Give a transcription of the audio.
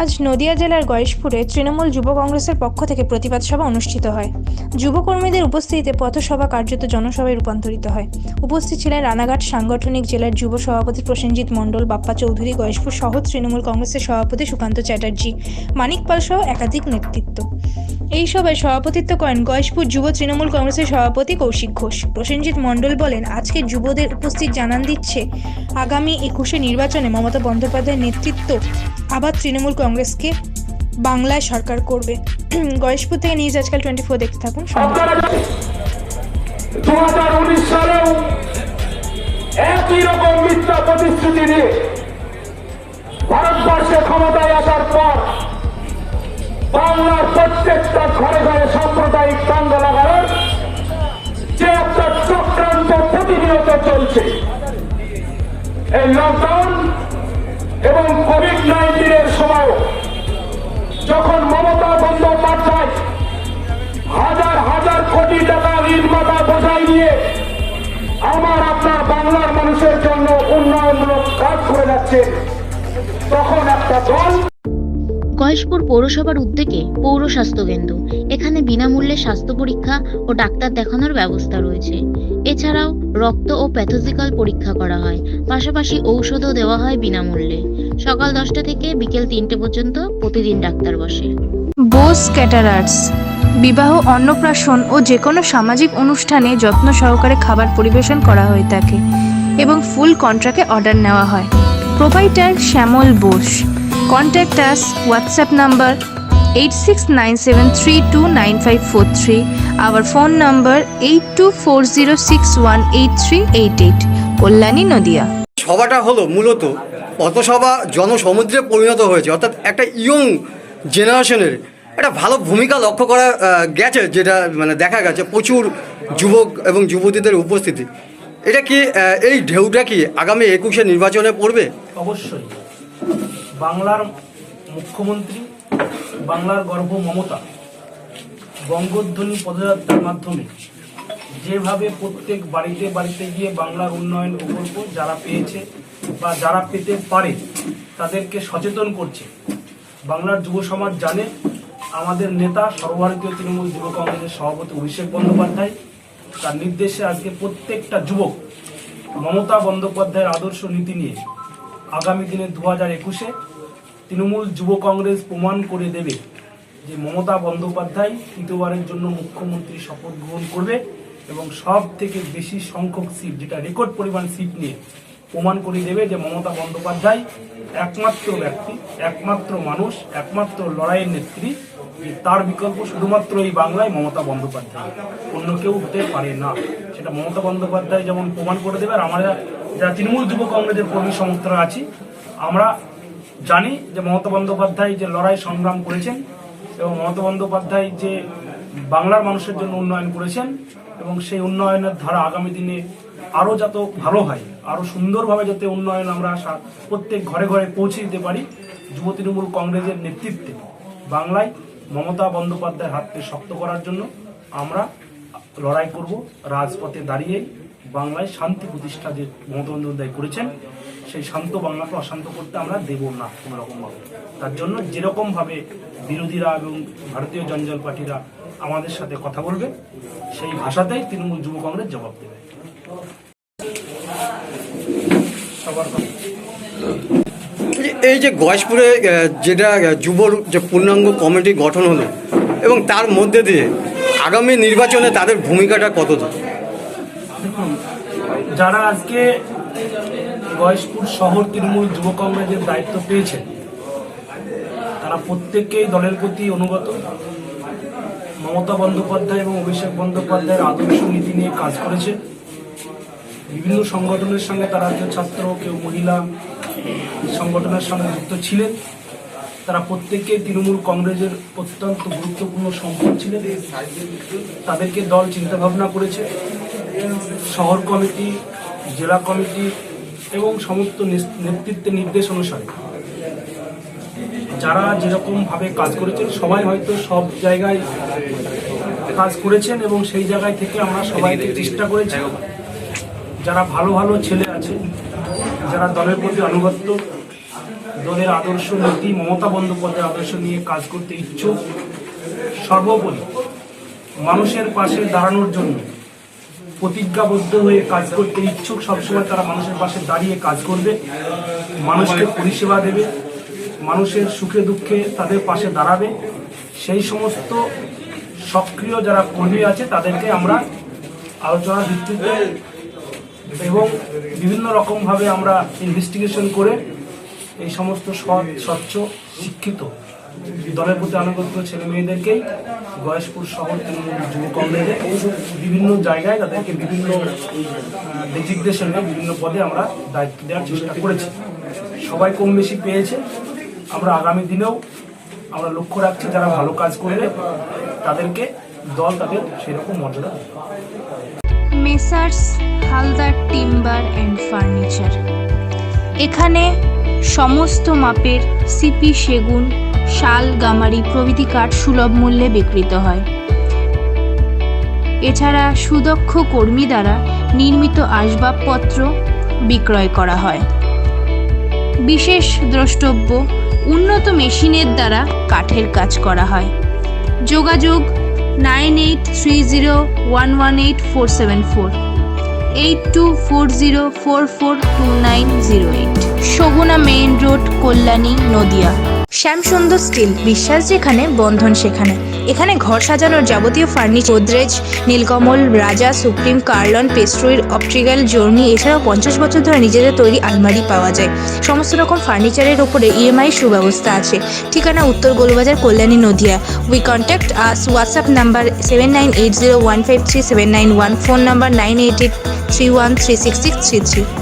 আজ নদিয়া জেলার গয়েশপুরে তৃণমূল যুব কংগ্রেসের পক্ষ থেকে প্রতিবাদ সভা অনুষ্ঠিত হয়। যুবকর্মীদের উপস্থিতিতে পথসভা কার্যত জনসভায় রূপান্তরিত হয়। উপস্থিত ছিলেন রানাঘাট সাংগঠনিক জেলার যুব সভাপতি প্রসেনজিৎ মণ্ডল, বাপ্পা চৌধুরী, গয়েশপুর সহ তৃণমূল কংগ্রেসের সভাপতি সুকান্ত চ্যাটার্জি, মানিক পাল সহ একাধিক নেতৃত্ব। এই সভায় সভাপতিত্ব করেন গয়েশপুর যুব তৃণমূল কংগ্রেসের সভাপতি কৌশিক ঘোষ। প্রসেনজিৎ মণ্ডল বলেন, আজকে যুবদের উপস্থিত জানান দিচ্ছে আগামী একুশে নির্বাচনে মমতা বন্দ্যোপাধ্যায়ের নেতৃত্ব আবার তৃণমূল কংগ্রেসকে বাংলায় সরকার করবে। গয়েশপুর থেকে নিউজ আজকাল টোয়েন্টি ফোর দেখতে থাকুন। ভারতবর্ষে ক্ষমতায় আসার পর বাংলার প্রত্যেকটা ঘরে ঘরে সাম্প্রদায়িক দাঙ্গা লাগানোর যে একটা চক্রান্ত প্রতিনিয়ত চলছে। এই লকডাউন এবং কোভিড নাইন্টিনের সময় যখন মমতা বন্দ্যোপাধ্যায় হাজার হাজার কোটি টাকা ঋণ মাথা বোঝাই নিয়ে আমার আপনার বাংলার মানুষের জন্য উন্নয়নমূলক কাজ করে যাচ্ছে তখন একটা দল গয়েশপুর পৌরসভার উদ্যোগে পৌর স্বাস্থ্য কেন্দ্র এখানে বিনামূল্যে স্বাস্থ্য পরীক্ষা ও ডাক্তার দেখানোর ব্যবস্থা রয়েছে। এছাড়াও রক্ত ও প্যাথোজিক্যাল পরীক্ষা করা হয়। পাশাপাশি ঔষধও দেওয়া হয় বিনামূল্যে। সকাল দশটা থেকে বিকেল তিনটে পর্যন্ত প্রতিদিন ডাক্তার বসে। বোস ক্যাটারার্স, বিবাহ, অন্নপ্রাশন ও যে কোনো সামাজিক অনুষ্ঠানে যত্ন সহকারে খাবার পরিবেশন করা হয়ে থাকে এবং ফুল কন্ট্রাক্টে অর্ডার নেওয়া হয়। Provider Shyamal Bose contact us WhatsApp number eight six nine seven three two nine five four three our phone number eight two four zero six one eight three eight eight Kalyani Nadia. সভাটা হলো মূলত পথসভা জনসমুদ্রে পরিণত হয়েছে অর্থাৎ একটা young জেনারেশনের একটা ভালো ভূমিকা লক্ষ্য করা গেছে যেটা মানে দেখা গেছে প্রচুর যুবক এবং যুবতীদের উপস্থিতি। এটা কি এই ঢেউটা কি আগামী একুশে নির্বাচনে পড়বে? অবশ্যই। বাংলার মুখ্যমন্ত্রী, বাংলার গর্ভ মমতা, বঙ্গধ্বনি পদযাত্রার মাধ্যমে যেভাবে প্রত্যেক বাড়িতে বাড়িতে গিয়ে বাংলার উন্নয়ন প্রকল্প যারা পেয়েছে বা যারা পেতে পারে, তাদেরকে সচেতন করছে। বাংলার যুব সমাজ জানে, আমাদের নেতা সর্বভারতীয় তৃণমূল যুব কংগ্রেসের সভাপতি অভিষেক বন্দ্যোপাধ্যায়, তার নির্দেশে আজকে প্রত্যেকটা যুবক মমতা বন্দ্যোপাধ্যায়ের আদর্শ নীতি নিয়ে আগামী দিনে দু হাজার একুশে তৃণমূল যুব কংগ্রেস প্রমাণ করে দেবে যে মমতা বন্দ্যোপাধ্যায় তৃতীয়বারের জন্য মুখ্যমন্ত্রী শপথ গ্রহণ করবে এবং সব থেকে বেশি সংখ্যক সিট যেটা রেকর্ড পরিমাণ সিট নিয়ে প্রমাণ করে দেবে যে মমতা বন্দ্যোপাধ্যায় একমাত্র ব্যক্তি, একমাত্র মানুষ, একমাত্র লড়াইয়ের নেত্রী তার বিকল্প শুধুমাত্র এই বাংলায় মমতা বন্দ্যোপাধ্যায়। অন্য কেউ হতে পারে না। সেটা মমতা বন্দ্যোপাধ্যায় যেমন প্রমাণ করে দেবে আর আমরা যারা তৃণমূল যুব কংগ্রেসের কর্মী সমর্থকরা আছি, আমরা জানি যে মমতা বন্দ্যোপাধ্যায় যে লড়াই সংগ্রাম করেছেন এবং মমতা বন্দ্যোপাধ্যায় যে বাংলার মানুষের জন্য উন্নয়ন করেছেন এবং সেই উন্নয়নের ধারা আগামী দিনে আরও যত ভালো হয়, আরও সুন্দরভাবে যাতে উন্নয়ন আমরা প্রত্যেক ঘরে ঘরে পৌঁছে দিতে পারি, যুব তৃণমূল কংগ্রেসের নেতৃত্বে বাংলায় মমতা বন্দ্যোপাধ্যায়ের হাতকে শক্ত করার জন্য আমরা লড়াই করব, রাজপথে দাঁড়িয়ে বাংলায় শান্তি প্রতিষ্ঠা যে মমতা করেছেন, সেই শান্ত বাংলাকে অশান্ত করতে আমরা দেব না কোনো রকমভাবে তার জন্য যেরকমভাবে বিরোধীরা এবং ভারতীয় জঞ্জাল পার্টিরা আমাদের সাথে কথা বলবে, সেই ভাষাতেই তৃণমূল যুব কংগ্রেস জবাব দেবে। সবার এই- যে গয়েশপুরে যেটা যুবর যে পূর্ণাঙ্গ কমিটি গঠন হলো, এবং তার মধ্যে দিয়ে আগামী নির্বাচনে তাদের ভূমিকাটা কতটা? দেখুন, যারা আজকে গয়েশপুর শহর তৃণমূল যুব কংগ্রেসের দায়িত্ব পেয়েছেন, তারা প্রত্যেককেই দলের প্রতি অনুগত। মমতা বন্দ্যোপাধ্যায় এবং অভিষেক বন্দ্যোপাধ্যায়ের আদর্শ নীতি নিয়ে কাজ করেছে। বিভিন্ন সংগঠনের সঙ্গে তারা কেউ ছাত্র, কেউ মহিলা সংগঠনের সঙ্গে যুক্ত ছিলেন। তারা প্রত্যেকেই তৃণমূল কংগ্রেসের অত্যন্ত গুরুত্বপূর্ণ সম্পদ ছিলেন। তাদেরকে দল চিন্তাভাবনা করেছে। শহর কমিটি, জেলা কমিটি এবং সমস্ত নেতৃত্বের নির্দেশ অনুসারে। যারা যেরকমভাবে কাজ করেছেন, সবাই হয়তো সব জায়গায় কাজ করেছেন এবং সেই জায়গায় থেকে আমরা সবাইকে চেষ্টা করেছি। যারা ভালো ভালো ছেলে আছে যারা দলের প্রতি আনুগত্য, দলের আদর্শ নীতি, মমতা বন্দ্যোপাধ্যায়ের আদর্শ নিয়ে কাজ করতে ইচ্ছুক, সর্বোপরি মানুষের পাশে দাঁড়ানোর জন্য প্রতিজ্ঞাবদ্ধ হয়ে কাজ করতে ইচ্ছুক, সবসময় তারা মানুষের পাশে দাঁড়িয়ে কাজ করবে, মানুষকে পরিষেবা দেবে, মানুষের সুখে দুঃখে তাদের পাশে দাঁড়াবে। সেই সমস্ত সক্রিয় যারা কর্মী আছে, তাদেরকে আমরা আলোচনার ভিত্তিতে এবং বিভিন্ন রকমভাবে আমরা ইনভেস্টিগেশন করে এই সমস্ত স্বচ্ছ, শিক্ষিত, দলের প্রতি আনুগত্য ছেলে মেয়েদেরকেই গয়েশপুর শহর যুব কংগ্রেসে বিভিন্ন জায়গায় তাদেরকে বিভিন্ন ডেজিগনেশনে বিভিন্ন পদে আমরা দায়িত্ব দেওয়ার চেষ্টা করেছি। সবাই কম বেশি পেয়েছে। আমরা আগামী দিনেও আমরা লক্ষ্য রাখছি যারা ভালো কাজ করবে, তাদেরকে দল তাদের সেরকম মর্যাদা messrs, Haldar, timber and furniture. এখানে সমস্ত মাপের সিপি সেগুন শাল, গামারি প্রভৃতি কাঠ সুলভ মূল্যে বিক্রিত হয়। এছাড়া সুদক্ষ কর্মী দ্বারা নির্মিত আসবাবপত্র বিক্রয় করা হয়। বিশেষ দ্রষ্টব্য, উন্নত মেশিনের দ্বারা কাঠের কাজ করা হয়। যোগাযোগ nine eight three zero one one eight four seven four, eight two four zero four four two nine zero eight Saguna main road, Kalyani, Nadia. Shyamsundar steel, বিশ্বাস যেখানে, বন্ধন সেখানে। এখানে ঘর সাজানোর যাবতীয় ফার্নিচার, গোদরেজ, নীলকমল, রাজা, সুপ্রিম, কার্লন পেস্ট্রোয়ের অপট্রিক্যাল জর্নি, এছাড়াও পঞ্চাশ বছর ধরে নিজেদের তৈরি আলমারি পাওয়া যায়। সমস্ত রকম ফার্নিচারের ওপরে ইএমআই সুব্যবস্থা আছে। ঠিকানা Uttar Golbazar, Kalyani, Nadia. We contact us WhatsApp number seven nine eight zero one five three seven nine one phone number nine eight eight three one three six six three three